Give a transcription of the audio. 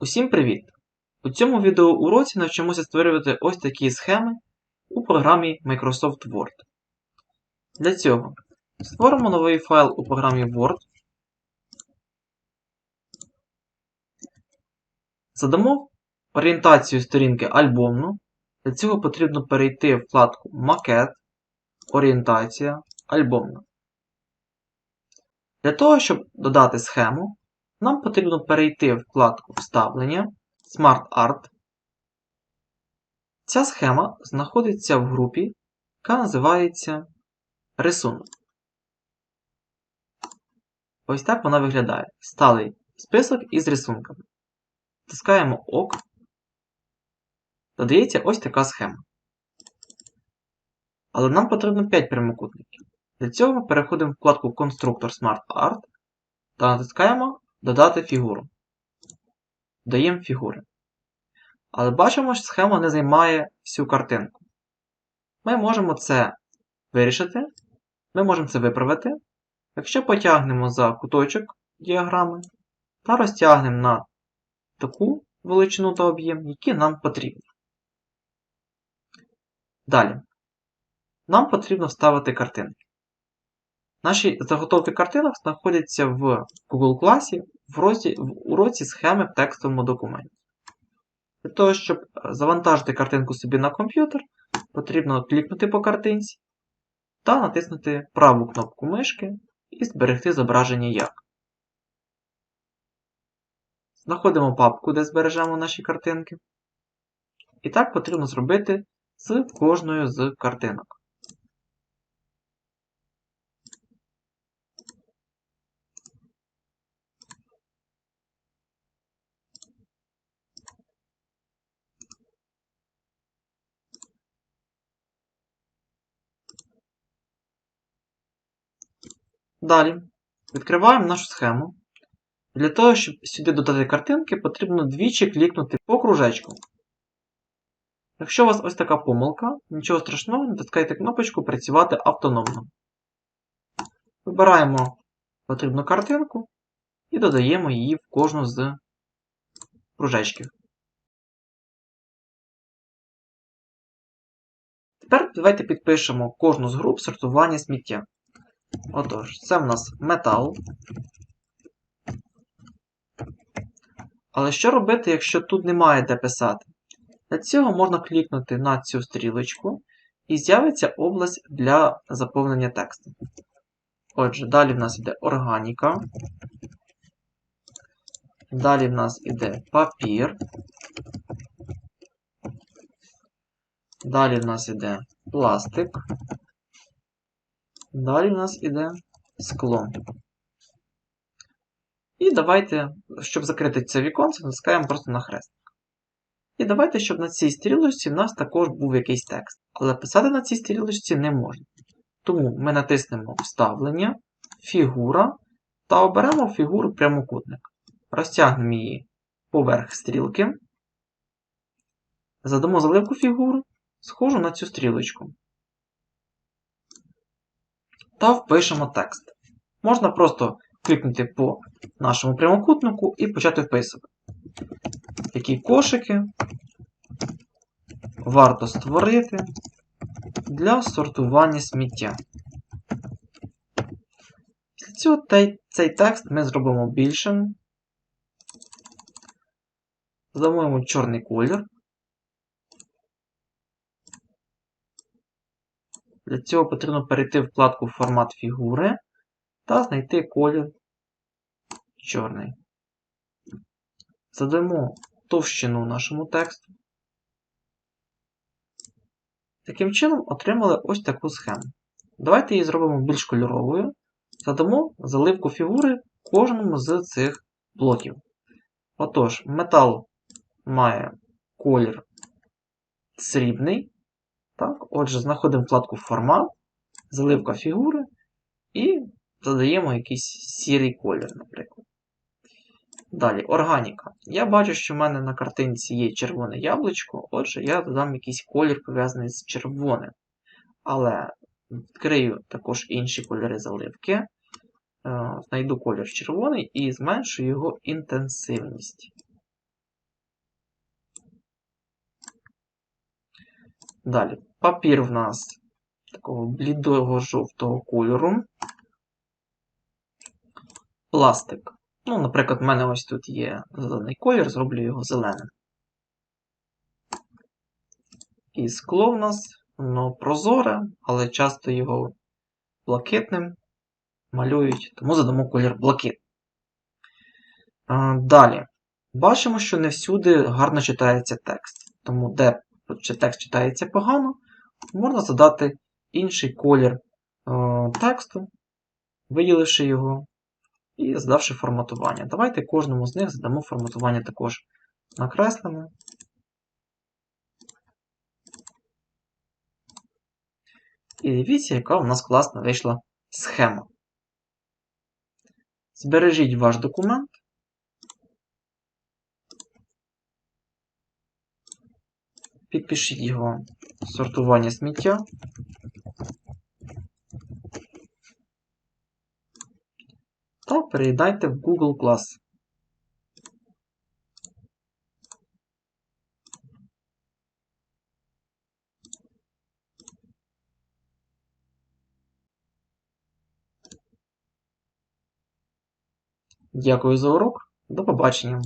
Усім привіт! У цьому відеоуроці навчимося створювати ось такі схеми у програмі Microsoft Word. Для цього створимо новий файл у програмі Word. Задамо орієнтацію сторінки альбомну. Для цього потрібно перейти в вкладку Макет, Орієнтація, Альбомна. Для того, щоб додати схему, нам потрібно перейти в вкладку Вставлення Smart Art. Ця схема знаходиться в групі, яка називається Рисунок. Ось так вона виглядає. Сталий список із рисунками. Тискаємо ОК. Додається ось така схема. Але нам потрібно 5 прямокутників. Для цього ми переходимо в вкладку Конструктор Smart Art та натискаємо Додати фігуру. Даємо фігури. Але бачимо, що схема не займає всю картинку. Ми можемо це вирішити. Ми можемо це виправити. Якщо потягнемо за куточок діаграми та розтягнемо на таку величину та об'єм, які нам потрібні. Далі. Нам потрібно вставити картинки. Наші заготовки картинок знаходяться в Google класі в, розі, в уроці схеми в текстовому документі. Для того, щоб завантажити картинку собі на комп'ютер, потрібно клікнути по картинці та натиснути праву кнопку мишки і зберегти зображення як. Знаходимо папку, де збережемо наші картинки. І так потрібно зробити з кожною з картинок. Далі відкриваємо нашу схему. Для того, щоб сюди додати картинки, потрібно двічі клікнути по кружечку. Якщо у вас ось така помилка, нічого страшного, натискайте кнопочку Працювати автономно. Вибираємо потрібну картинку і додаємо її в кожну з кружечків. Тепер давайте підпишемо кожну з груп сортування сміття. Отож, це в нас метал. Але що робити, якщо тут немає де писати? Для цього можна клікнути на цю стрілочку і з'явиться область для заповнення тексту. Отже, далі в нас йде органіка. Далі в нас йде папір. Далі в нас йде пластик. Далі в нас іде скло. І давайте, щоб закрити це віконце, натискаємо просто на хрестик. І давайте, щоб на цій стрілочці в нас також був якийсь текст. Але писати на цій стрілочці не можна. Тому ми натиснемо Вставлення, Фігура та оберемо фігуру прямокутник. Розтягнемо її поверх стрілки. Задамо заливку фігуру, схожу на цю стрілочку та впишемо текст. Можна просто клікнути по нашому прямокутнику і почати вписувати. Які кошики варто створити для сортування сміття. Для цього цей текст ми зробимо більшим. Задамо йому чорний колір. Для цього потрібно перейти в вкладку Формат фігури та знайти колір чорний. Задамо товщину нашому тексту. Таким чином отримали ось таку схему. Давайте її зробимо більш кольоровою. Задамо заливку фігури кожному з цих блоків. Отож, метал має колір срібний. Так, Отже, знаходимо вкладку Формат, заливка фігури і задаємо якийсь сірий колір, наприклад. Далі, органіка. Я бачу, що в мене на картинці є червоне яблучко, отже, я додам якийсь колір пов'язаний з червоним. Але відкрию також інші кольори заливки. Е, знайду колір червоний і зменшу його інтенсивність. Далі. Папір в нас такого блідого жовтого кольору. Пластик. Ну, наприклад, в мене ось тут є зелений колір, зроблю його зеленим. І скло в нас воно прозоре, але часто його блакитним малюють, тому задамо колір блакит. Далі. Бачимо, що не всюди гарно читається текст. Тому, де чи текст читається погано, можна задати інший колір е, тексту, виділивши його і задавши форматування. Давайте кожному з них задамо форматування також накреслене. І дивіться, яка у нас класна вийшла схема. Збережіть ваш документ. Підпишіть його сортування сміття. Та переїдайте в Google Class. Дякую за урок. До побачення.